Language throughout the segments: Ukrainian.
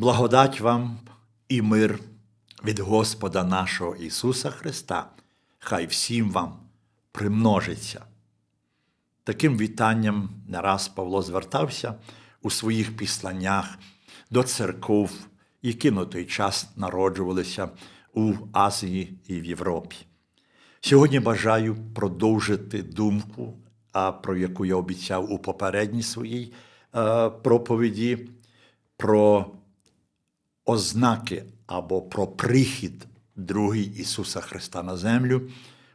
Благодать вам і мир від Господа нашого Ісуса Христа, хай всім вам примножиться. Таким вітанням не раз Павло звертався у своїх післаннях до церков, які на той час народжувалися у Азії і в Європі. Сьогодні бажаю продовжити думку, про яку я обіцяв у попередній своїй е, проповіді, про ознаки або про прихід другий Ісуса Христа на землю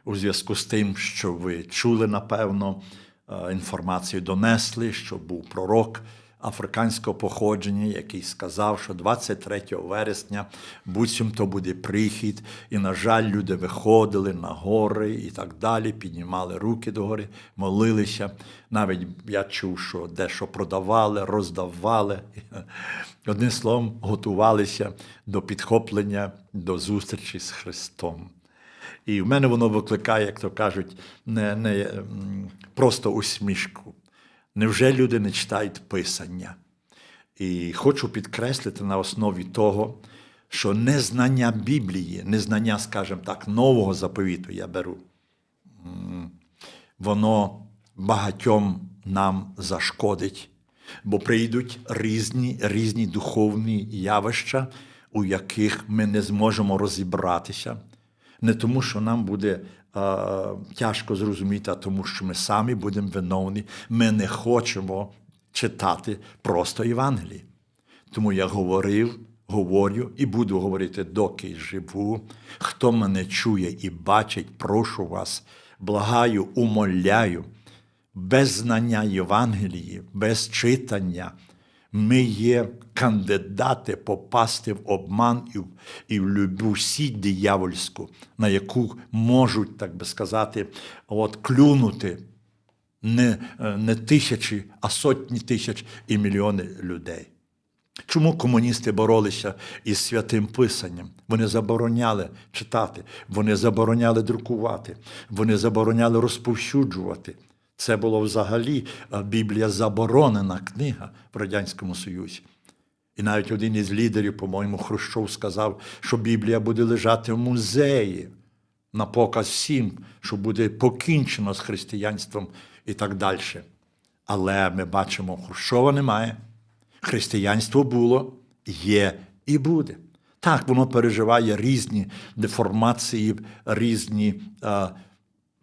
у зв'язку з тим, що ви чули, напевно, е, інформацію донесли, що був пророк африканського походження, який сказав, що 23 вересня буцімто буде прихід, і, на жаль, люди виходили на гори і так далі, піднімали руки до гори, молилися. Навіть я чув, що дещо продавали, роздавали. Одним словом, готувалися до підхоплення, до зустрічі з Христом. І в мене воно викликає, як то кажуть, не, не просто усмішку. Невже люди не читають Писання? І хочу підкреслити на основі того, що незнання Біблії, незнання, скажімо так, нового заповіту я беру, воно багатьом нам зашкодить, бо прийдуть різні, різні духовні явища, у яких ми не зможемо розібратися. Не тому, що нам буде тяжко зрозуміти, тому, що ми самі будемо виновні. Ми не хочемо читати просто Євангелії. Тому я говорив, говорю і буду говорити, доки живу. Хто мене чує і бачить, прошу вас, благаю, умоляю, без знання Євангелії, без читання. Ми є кандидати попасти в обман і в, і в любу сіть диявольську, на яку можуть, так би сказати, от, клюнути не, е, не тисячі, а сотні тисяч і мільйони людей. Чому комуністи боролися із святим Писанням? Вони забороняли читати, вони забороняли друкувати, вони забороняли розповсюджувати. Це було взагалі Біблія заборонена книга в Радянському Союзі. І навіть один із лідерів, по-моєму, Хрущов сказав, що Біблія буде лежати в музеї на показ всім, що буде покінчено з християнством і так далі. Але ми бачимо, Хрущова немає. Християнство було, є і буде. Так, воно переживає різні деформації, різні е,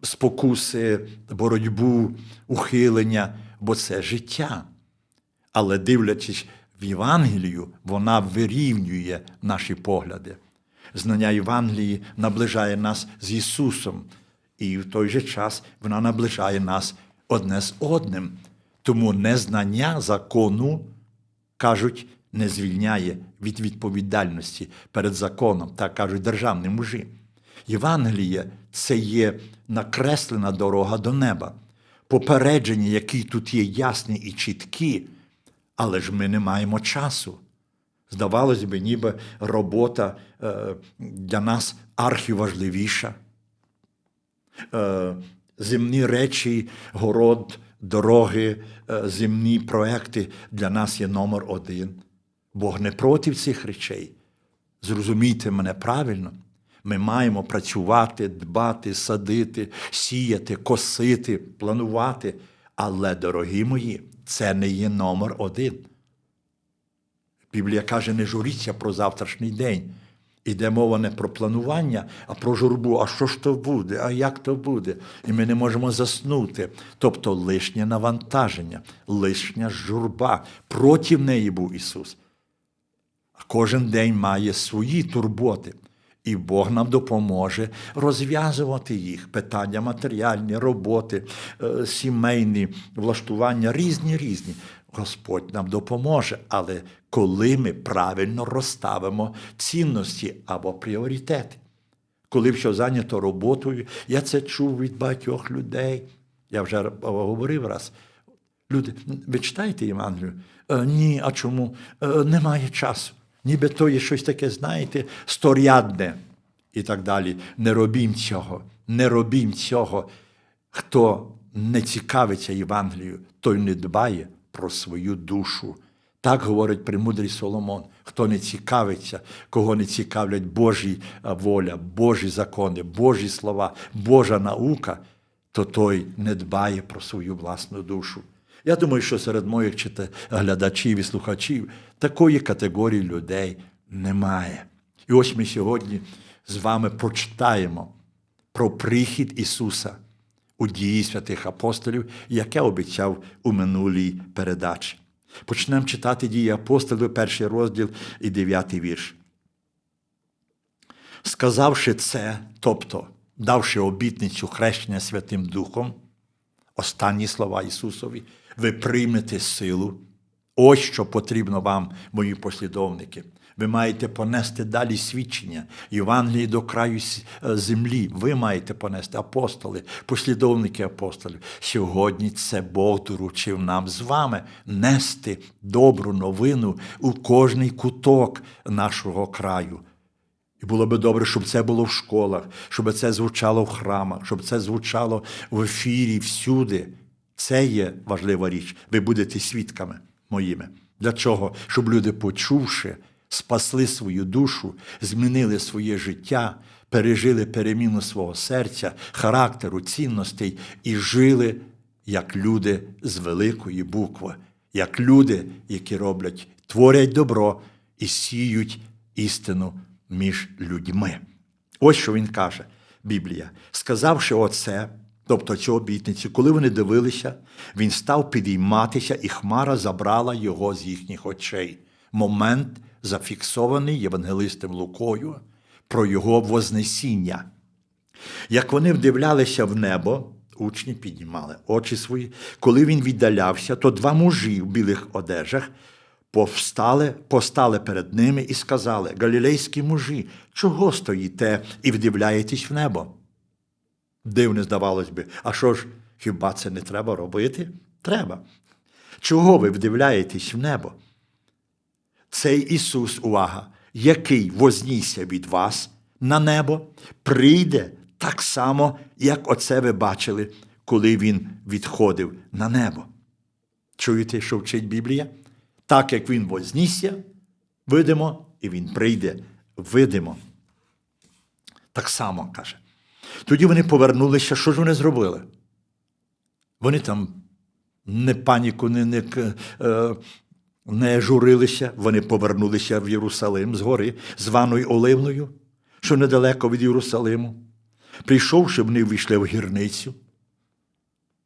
спокуси, боротьбу, ухилення, бо це життя. Але дивлячись в Євангелію, вона вирівнює наші погляди. Знання Євангелії наближає нас з Ісусом, і в той же час вона наближає нас одне з одним. Тому незнання закону, кажуть, не звільняє від відповідальності перед законом, так кажуть державні мужі. Євангеліє це є накреслена дорога до неба, попередження, які тут є ясні і чіткі, але ж ми не маємо часу. Здавалось би, ніби робота е, для нас архіважливіша. Е, земні речі, город, дороги, е, земні проекти для нас є номер один. Бог не проти цих речей. Зрозумійте мене правильно. Ми маємо працювати, дбати, садити, сіяти, косити, планувати. Але, дорогі мої, це не є номер один. Біблія каже, не журіться про завтрашній день. Іде мова не про планування, а про журбу. А що ж то буде? А як то буде? І ми не можемо заснути. Тобто лишнє навантаження, лишня журба. Проти неї був Ісус. А кожен день має свої турботи. І Бог нам допоможе розв'язувати їх. Питання матеріальні, роботи, е, сімейні влаштування різні різні. Господь нам допоможе, але коли ми правильно розставимо цінності або пріоритети. Коли все зайнято роботою, я це чув від багатьох людей. Я вже говорив раз. Люди, ви читаєте Євангелію? Е, ні, а чому? Е, немає часу. Ніби то є щось таке, знаєте, сторядне і так далі. Не робім цього, не робім цього. Хто не цікавиться Євангелією, той не дбає про свою душу. Так говорить премудрий Соломон. Хто не цікавиться, кого не цікавлять Божі воля, Божі закони, Божі слова, Божа наука, то той не дбає про свою власну душу. Я думаю, що серед моїх чита- глядачів і слухачів такої категорії людей немає. І ось ми сьогодні з вами прочитаємо про прихід Ісуса у дії святих апостолів, яке обіцяв у минулій передачі. Почнемо читати дії апостолів, перший розділ і дев'ятий вірш. Сказавши це, тобто давши обітницю хрещення Святим Духом, останні слова Ісусові, ви приймете силу. Ось що потрібно вам, мої послідовники. Ви маєте понести далі свідчення Євангелії до краю е, землі. Ви маєте понести апостоли, послідовники апостолів. Сьогодні це Бог доручив нам з вами нести добру новину у кожний куток нашого краю. І було би добре, щоб це було в школах, щоб це звучало в храмах, щоб це звучало в ефірі всюди. Це є важлива річ. Ви будете свідками моїми. Для чого? Щоб люди, почувши, спасли свою душу, змінили своє життя, пережили переміну свого серця, характеру, цінностей і жили як люди з великої букви, як люди, які роблять, творять добро і сіють істину між людьми. Ось що він каже, Біблія. Сказавши оце, тобто цю обітницю, коли вони дивилися, він став підійматися, і хмара забрала його з їхніх очей. Момент зафіксований євангелистом Лукою про його вознесіння. Як вони вдивлялися в небо, учні піднімали очі свої. Коли він віддалявся, то два мужі в білих одежах повстали, постали перед ними і сказали: Галілейські мужі, чого стоїте і вдивляєтесь в небо? Дивне, здавалось би, а що ж, хіба це не треба робити? Треба. Чого ви вдивляєтесь в небо? Цей Ісус, увага, який вознісся від вас на небо, прийде так само, як оце ви бачили, коли Він відходив на небо. Чуєте, що вчить Біблія? Так як Він вознісся, видимо, і Він прийде, видимо. Так само каже. Тоді вони повернулися, що ж вони зробили? Вони там не паніку, не, не, е, не журилися, вони повернулися в Єрусалим з гори, званою Оливною, що недалеко від Єрусалиму. Прийшовши, вони ввійшли в гірницю,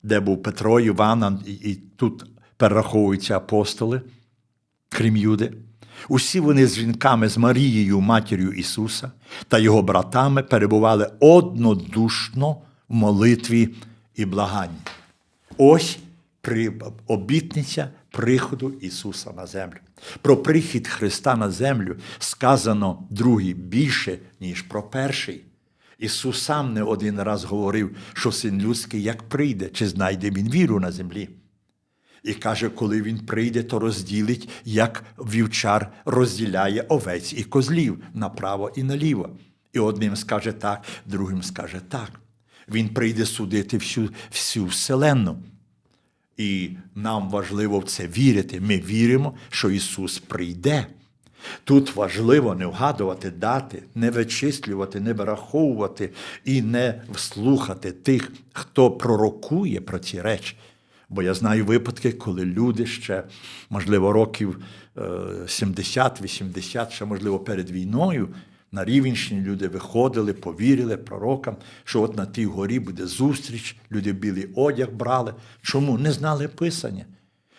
де був Петро, Іван, і тут перераховуються апостоли, крім Юди. Усі вони з жінками, з Марією, матір'ю Ісуса та його братами перебували однодушно в молитві і благанні. Ось обітниця приходу Ісуса на землю. Про прихід Христа на землю сказано другий більше, ніж про перший. Ісус сам не один раз говорив, що син людський як прийде, чи знайде він віру на землі. І каже, коли він прийде, то розділить, як вівчар розділяє овець і козлів направо і наліво. І одним скаже так, другим скаже так. Він прийде судити всю, всю вселенну. І нам важливо в це вірити. Ми віримо, що Ісус прийде. Тут важливо не вгадувати дати, не вичислювати, не вираховувати і не слухати тих, хто пророкує про ці речі. Бо я знаю випадки, коли люди ще, можливо, років е, 70-80, ще, можливо, перед війною, на Рівенщині люди виходили, повірили пророкам, що от на тій горі буде зустріч, люди білий одяг брали. Чому? Не знали Писання.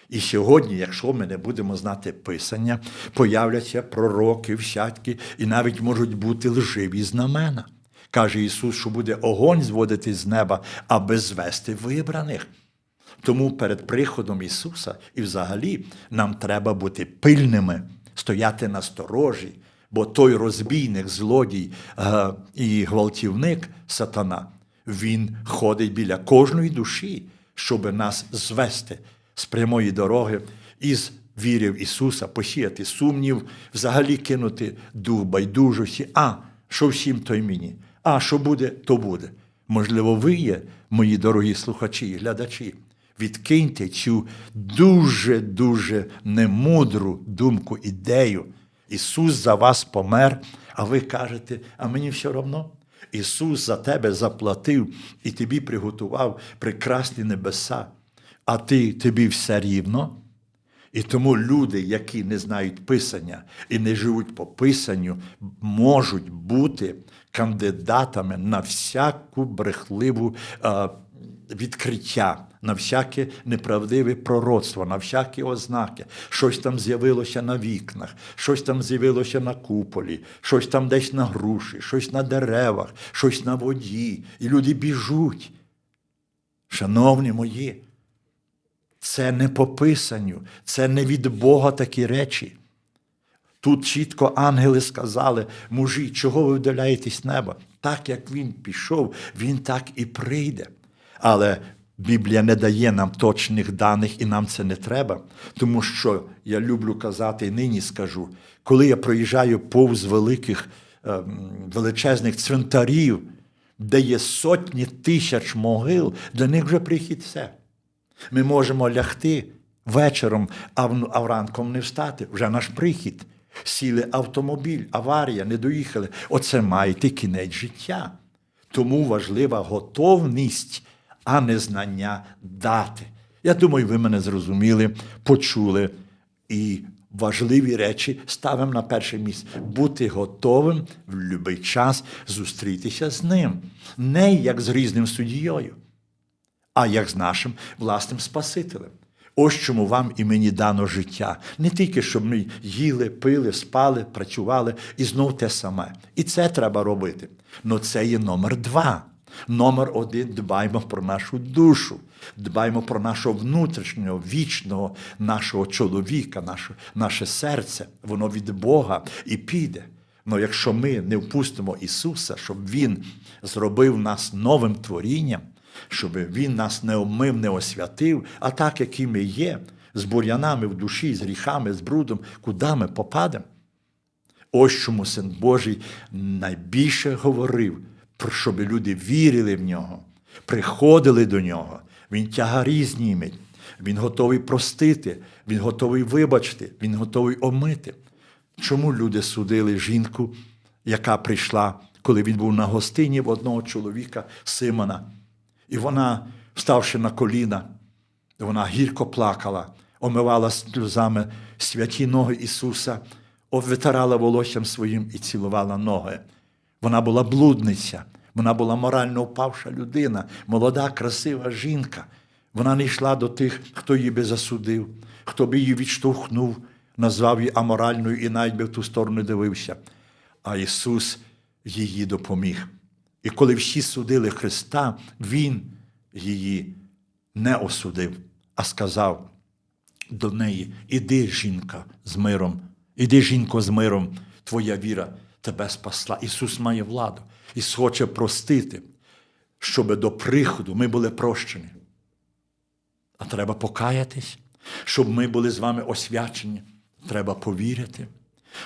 І сьогодні, якщо ми не будемо знати Писання, появляться пророки, всякі, і навіть можуть бути лживі знамена. Каже Ісус, що буде огонь зводити з неба, аби звести вибраних. Тому перед приходом Ісуса і взагалі нам треба бути пильними, стояти на сторожі, бо той розбійник, злодій е, і гвалтівник сатана, він ходить біля кожної душі, щоб нас звести з прямої дороги із віри в Ісуса, посіяти сумнів, взагалі кинути дух байдужості. А, що всім, то й мені. А що буде, то буде. Можливо, ви є, мої дорогі слухачі і глядачі, Відкиньте цю дуже-дуже немудру думку, ідею. Ісус за вас помер, а ви кажете, а мені все одно. Ісус за тебе заплатив і тобі приготував прекрасні небеса, а ти тобі все рівно. І тому люди, які не знають Писання і не живуть по Писанню, можуть бути кандидатами на всяку брехливу е, відкриття, на всяке неправдиве пророцтво, на всякі ознаки. Щось там з'явилося на вікнах, щось там з'явилося на куполі, щось там десь на груші, щось на деревах, щось на воді. І люди біжуть. Шановні мої, це не по писанню, це не від Бога такі речі. Тут чітко ангели сказали, мужі, чого ви вдаляєтесь неба? Так як він пішов, він так і прийде. Але Біблія не дає нам точних даних, і нам це не треба. Тому що я люблю казати і нині скажу, коли я проїжджаю повз великих ем, величезних цвинтарів, де є сотні тисяч могил, для них вже прихід все. Ми можемо лягти вечором, а вранком не встати. Вже наш прихід. Сіли автомобіль, аварія, не доїхали. Оце має кінець життя. Тому важлива готовність, а не знання дати. Я думаю, ви мене зрозуміли, почули. І важливі речі ставимо на перше місце. Бути готовим в будь-який час зустрітися з ним. Не як з різним суддєю а як з нашим власним Спасителем. Ось чому вам і мені дано життя. Не тільки, щоб ми їли, пили, спали, працювали і знов те саме. І це треба робити. Но це є номер два. Номер один дбаймо про нашу душу, дбаймо про нашого внутрішнього, вічного, нашого чоловіка, наше, наше серце. Воно від Бога і піде. Но якщо ми не впустимо Ісуса, щоб Він зробив нас новим творінням, щоб Він нас не омив, не освятив, а так, які ми є, з бур'янами в душі, з гріхами, з брудом, куди ми попадемо? Ось чому Син Божий найбільше говорив, щоб люди вірили в нього, приходили до нього. Він тягарі зніметь, він готовий простити, він готовий вибачити, він готовий омити. Чому люди судили жінку, яка прийшла, коли він був на гостині в одного чоловіка Симона? І вона, вставши на коліна, вона гірко плакала, омивала сльозами святі ноги Ісуса, витирала волоссям своїм і цілувала ноги. Вона була блудниця, вона була морально впавша людина, молода, красива жінка. Вона не йшла до тих, хто її би засудив, хто би її відштовхнув, назвав її аморальною і навіть би в ту сторону дивився. А Ісус її допоміг. І коли всі судили Христа, Він її не осудив, а сказав до неї: Іди, жінка, з миром, іди, жінко, з миром, твоя віра тебе спасла. Ісус має владу. Ісус хоче простити, щоб до приходу ми були прощені. А треба покаятись, щоб ми були з вами освячені. Треба повірити.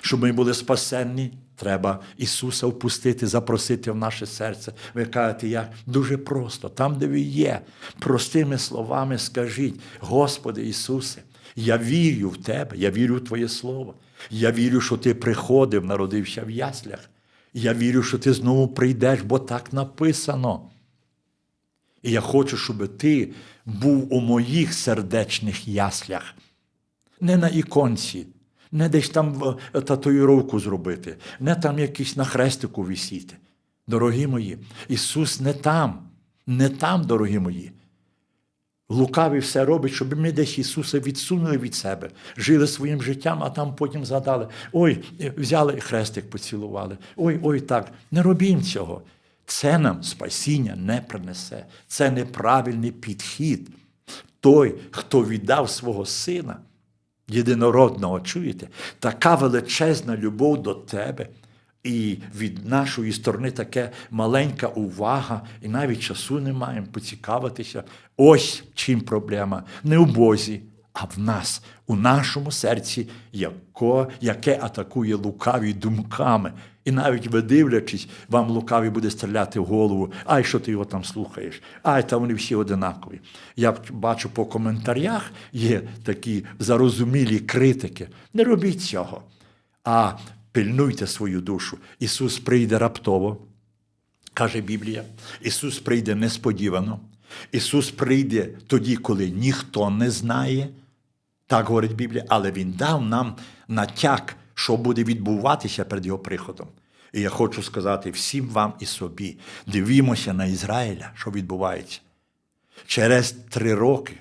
Щоб ми були спасенні, треба Ісуса впустити, запросити в наше серце. Ви кажете, як дуже просто, там, де ви є, простими словами скажіть, Господи Ісусе, я вірю в Тебе, я вірю в Твоє Слово. Я вірю, що Ти приходив, народився в яслях. Я вірю, що ти знову прийдеш, бо так написано. І я хочу, щоб ти був у моїх сердечних яслях, не на іконці, не десь там е, татуїровку зробити, не там якийсь на хрестику висіти. Дорогі мої, Ісус не там, не там, дорогі мої. Лукавий все робить, щоб ми десь Ісуса відсунули від себе, жили своїм життям, а там потім згадали: ой, взяли хрестик, поцілували. Ой, ой, так. Не робім цього. Це нам спасіння не принесе. Це неправильний підхід. Той, хто віддав свого сина, єдинородного, чуєте, така величезна любов до тебе. І від нашої сторони таке маленька увага, і навіть часу не маємо поцікавитися. Ось чим проблема. Не у Бозі, а в нас, у нашому серці, яко, яке атакує лукаві думками. І навіть ви дивлячись, вам лукавий буде стріляти в голову. Ай, що ти його там слухаєш? Ай, та вони всі одинакові. Я бачу по коментарях є такі зарозумілі критики. Не робіть цього, а пильнуйте свою душу. Ісус прийде раптово, каже Біблія. Ісус прийде несподівано. Ісус прийде тоді, коли ніхто не знає. Так говорить Біблія, але Він дав нам натяк, що буде відбуватися перед Його приходом. І я хочу сказати всім вам і собі: дивімося на Ізраїля, що відбувається. Через три роки,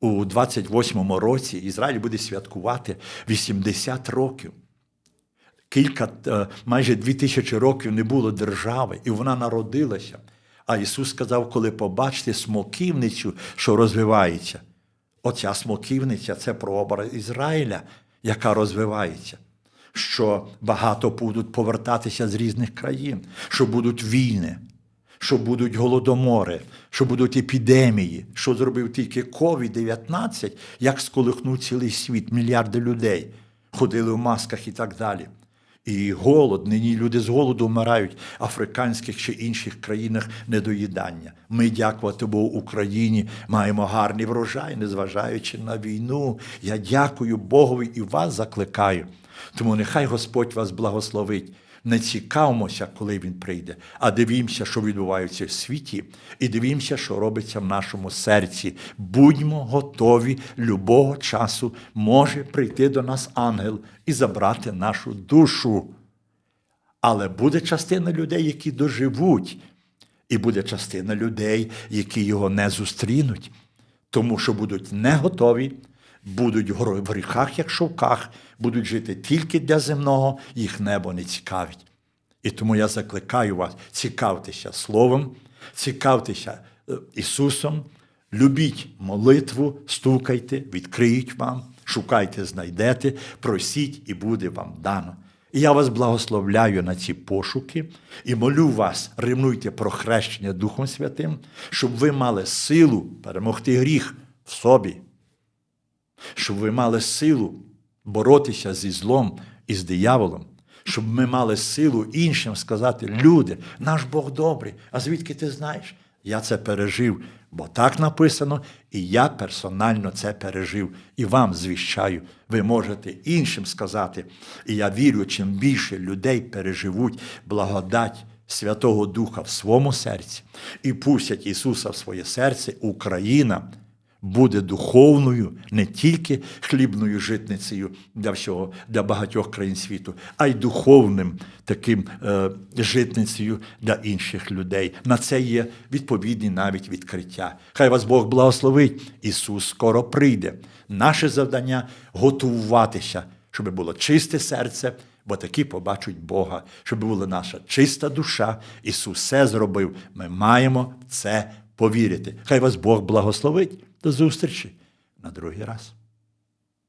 у 28-му році, Ізраїль буде святкувати 80 років. Кілька, е, майже дві тисячі років не було держави, і вона народилася. А Ісус сказав, коли побачите смоківницю, що розвивається. Оця смоківниця це прообраз Ізраїля, яка розвивається. Що багато будуть повертатися з різних країн, що будуть війни, що будуть голодомори, що будуть епідемії, що зробив тільки COVID-19, як сколихнув цілий світ, мільярди людей ходили в масках і так далі. І голод, нині люди з голоду вмирають в африканських чи інших країнах недоїдання. Ми, дякувати Богу, Україні маємо гарний врожай, незважаючи на війну. Я дякую Богові і вас закликаю. Тому нехай Господь вас благословить. Не цікавимося, коли він прийде, а дивімося, що відбувається в світі, і дивімося, що робиться в нашому серці. Будьмо готові любого часу може прийти до нас ангел і забрати нашу душу. Але буде частина людей, які доживуть, і буде частина людей, які його не зустрінуть, тому що будуть не готові, будуть в гріхах, як шовках, будуть жити тільки для земного, їх небо не цікавить. І тому я закликаю вас, цікавтеся Словом, цікавтеся е, Ісусом, любіть молитву, стукайте, відкриють вам, шукайте, знайдете, просіть, і буде вам дано. І я вас благословляю на ці пошуки і молю вас, римнуйте про хрещення Духом Святим, щоб ви мали силу перемогти гріх в собі, щоб ви мали силу боротися зі злом і з дияволом, щоб ми мали силу іншим сказати: люди, наш Бог добрий, а звідки ти знаєш? Я це пережив, бо так написано, і я персонально це пережив. І вам звіщаю, ви можете іншим сказати. І я вірю, чим більше людей переживуть благодать Святого Духа в своєму серці і пустять Ісуса в своє серце, Україна буде духовною не тільки хлібною житницею для всього, для багатьох країн світу, а й духовним таким е, житницею для інших людей. На це є відповідні навіть відкриття. Хай вас Бог благословить. Ісус скоро прийде. Наше завдання готуватися, щоб було чисте серце. Бо такі побачать Бога, щоб була наша чиста душа. Ісус все зробив. Ми маємо це повірити. Хай вас Бог благословить. До зустрічі на другий раз.